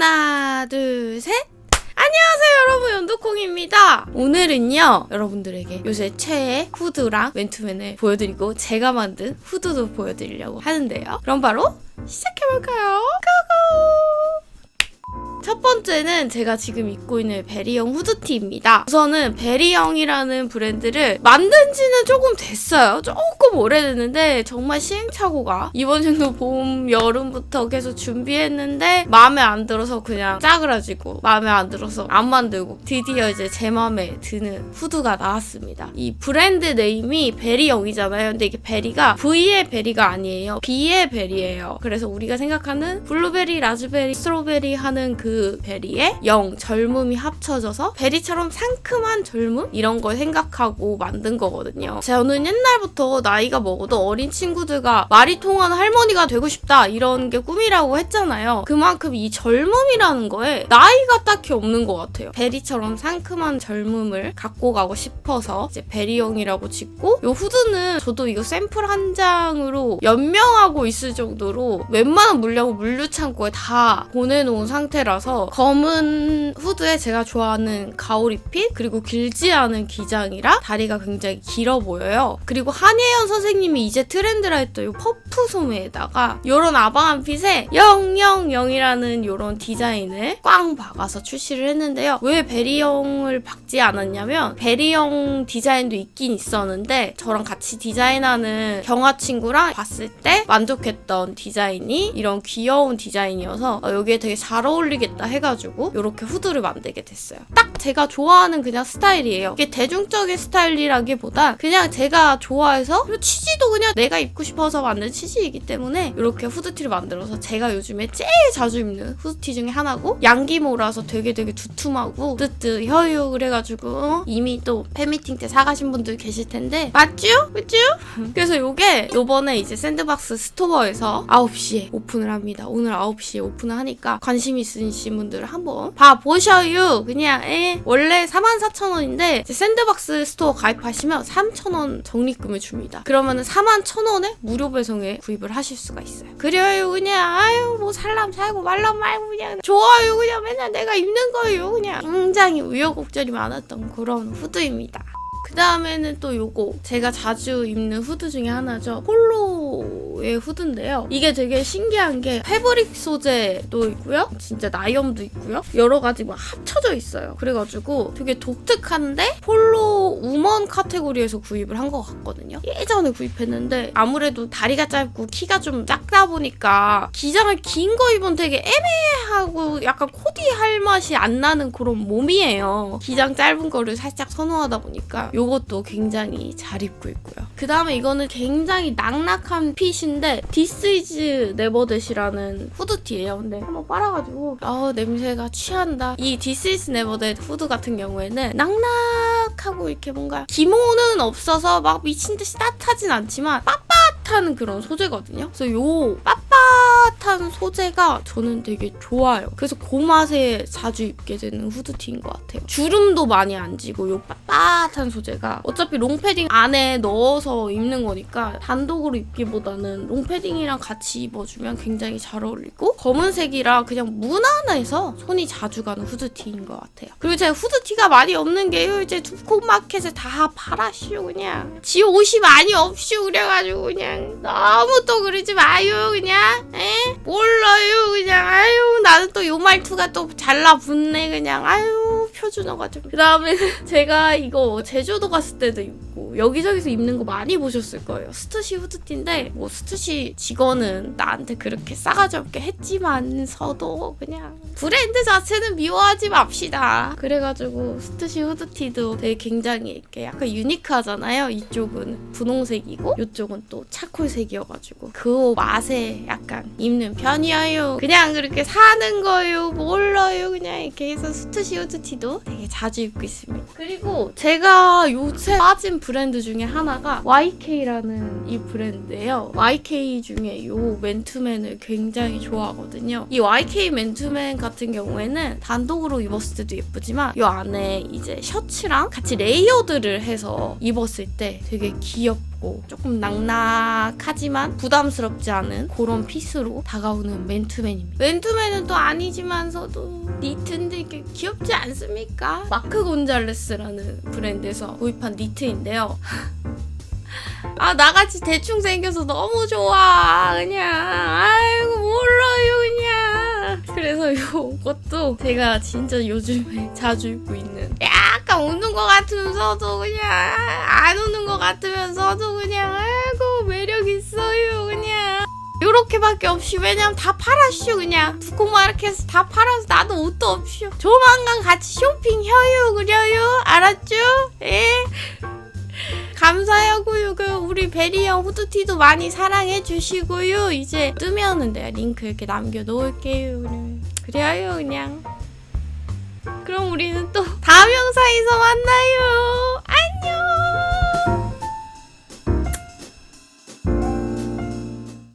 하나, 둘, 셋. 안녕하세요 여러분 연두콩입니다 오늘은요 여러분들에게 요새 최애 후드랑 맨투맨을 보여드리고 제가 만든 후드도 보여드리려고 하는데요 그럼 바로 시작해볼까요? 번째는 제가 지금 입고 있는 베리형 후드티입니다. 우선은 베리형이라는 브랜드를 만든 지는 조금 됐어요. 조금 오래됐는데 정말 시행착오가 이번 정도 봄, 여름부터 계속 준비했는데 마음에 안 들어서 그냥 짜그라지고 마음에 안 들어서 안 만들고 드디어 이제 제 마음에 드는 후드가 나왔습니다. 이 브랜드 네임이 베리형이잖아요. 근데 이게 베리가 V의 베리가 아니에요. B의 베리예요. 그래서 우리가 생각하는 블루베리, 라즈베리, 스트로베리 하는 그 베리에 영, 젊음이 합쳐져서 베리처럼 상큼한 젊음? 이런 걸 생각하고 만든 거거든요. 저는 옛날부터 나이가 먹어도 어린 친구들과 말이 통하는 할머니가 되고 싶다 이런 게 꿈이라고 했잖아요. 그만큼 이 젊음이라는 거에 나이가 딱히 없는 것 같아요. 베리처럼 상큼한 젊음을 갖고 가고 싶어서 이제 베리형이라고 짓고 요 후드는 저도 이거 샘플 한 장으로 연명하고 있을 정도로 웬만한 물량을 물류 창고에 다 보내놓은 상태라서 검은 후드에 제가 좋아하는 가오리핏 그리고 길지 않은 기장이라 다리가 굉장히 길어 보여요. 그리고 한예연 선생님이 이제 트렌드라 했던 이 퍼프 소매에다가 이런 아방한 핏에 000이라는 이런 디자인을 꽝 박아서 출시를 했는데요. 왜 베리형을 박지 않았냐면 베리형 디자인도 있긴 있었는데 저랑 같이 디자인하는 경아 친구랑 봤을 때 만족했던 디자인이 이런 귀여운 디자인이어서 어, 여기에 되게 잘 어울리겠다 해가 지고 이렇게 후드를 만들게 됐어요. 딱 제가 좋아하는 그냥 스타일이에요. 이게 대중적인 스타일이라기보다 그냥 제가 좋아해서 그리고 치지도 그냥 내가 입고 싶어서 만든 치지이기 때문에 이렇게 후드티를 만들어서 제가 요즘에 제일 자주 입는 후드티 중에 하나고 양기모라서 되게 되게 두툼하고 뜨뜻 혀유 그래가지고 어? 이미 또 팬미팅 때 사가신 분들 계실 텐데 맞죠? 그죠? 그래서 요게 요번에 이제 샌드박스 스토어에서 9시에 오픈을 합니다. 오늘 9시에 오픈을 하니까 관심 있으신 분들 한번 봐보셔요. 그냥 에 원래 44,000원인데 샌드박스 스토어 가입하시면 3,000원 적립금을 줍니다. 그러면은 41,000원에 무료 배송에 구입을 하실 수가 있어요. 그래요 그냥 아유 뭐 살람 살고 말람 말고 그냥 좋아요 그냥 맨날 내가 입는 거예요 그냥 굉장히 우여곡절이 많았던 그런 후드입니다. 그 다음에는 또 요거. 제가 자주 입는 후드 중에 하나죠. 폴로의 후드인데요. 이게 되게 신기한 게 패브릭 소재도 있고요. 진짜 나이엄도 있고요. 여러 가지 막 합쳐져 있어요. 그래가지고 되게 독특한데 폴로 우먼 카테고리에서 구입을 한 것 같거든요 예전에 구입했는데 아무래도 다리가 짧고 키가 좀 작다 보니까 기장을 긴 거 입으면 되게 애매하고 약간 코디 할 맛이 안 나는 그런 몸이에요 기장 짧은 거를 살짝 선호하다 보니까 요것도 굉장히 잘 입고 있고요. 그 다음에 이거는 굉장히 낙낙한 핏인데 is Never That이라는 후드티예요. 근데 한번 빨아가지고 아 냄새가 취한다. 이 is Never That 후드 같은 경우에는 낙낙하고 이렇게 뭔가 기모는 없어서 막 미친 듯이 따뜻하진 않지만 빳빳한 그런 소재거든요. 그래서 요 빳 빳한 소재가 저는 되게 좋아요. 그래서 그 맛에 자주 입게 되는 후드티인 것 같아요. 주름도 많이 안 지고 요 빳빳한 소재가 어차피 롱패딩 안에 넣어서 입는 거니까 단독으로 입기보다는 롱패딩이랑 같이 입어주면 굉장히 잘 어울리고 검은색이라 그냥 무난해서 손이 자주 가는 후드티인 것 같아요. 그리고 제가 후드티가 많이 없는 게요. 이제 두코마켓에 다 팔아쉬우 그냥 지 옷이 많이 없슈 그래가지고 그냥 너무 또 그러지 마요 그냥 에? 몰라요 그냥. 아유 나는 또 요 말투가 또 잘라붙네 그냥. 아유 표준어가지고 그 다음에 제가 이거 제주도 갔을 때도 입고 여기저기서 입는 거 많이 보셨을 거예요. 스투시 후드티인데 뭐 스투시 직원은 나한테 그렇게 싸가지 없게 했지만서도 그냥 브랜드 자체는 미워하지 맙시다. 그래가지고 스투시 후드티도 되게 굉장히 이렇게 약간 유니크하잖아요. 이쪽은 분홍색이고 이쪽은 또 차콜색이어가지고 그 맛에 약간 입는 편이에요. 그냥 그렇게 사는 거예요. 몰라요. 그냥 이렇게 해서 스투시 후드티도 되게 자주 입고 있습니다. 그리고 제가 요새 빠진 브랜드 중에 하나가 YK라는 이 브랜드예요. YK 중에 요 맨투맨을 굉장히 좋아하거든요. 이 YK 맨투맨 같은 경우에는 단독으로 입었을 때도 예쁘지만 요 안에 이제 셔츠랑 같이 레이어드를 해서 입었을 때 되게 귀엽고 조금 낙낙하지만 부담스럽지 않은 그런 핏으로 다가오는 맨투맨입니다. 맨투맨은 또 아니지만서도 니트인데 귀엽지 않습니까? 마크 곤잘레스라는 브랜드에서 구입한 니트인데요. 아 나같이 대충 생겨서 너무 좋아 그냥 몰라요 그냥 그래서 요것도 제가 진짜 요즘에 자주 입고 있는 약간 웃는 것 같으면서도 그냥 안 웃는 것 같으면서도 그냥 아이고 매력 있어요 그냥 요렇게밖에 없이 왜냐면 다 팔았쇼 그냥 해서 다 팔아서 나도 옷도 없쇼 조만간 같이 쇼핑해요 그래요 알았죠? 예 감사하고요. 그 우리 베리 형 후드티도 많이 사랑해 주시고요. 이제 뜨면은 내가 링크 이렇게 남겨 놓을게요. 그래요, 그냥. 그럼 우리는 또 다음 영상에서 만나요.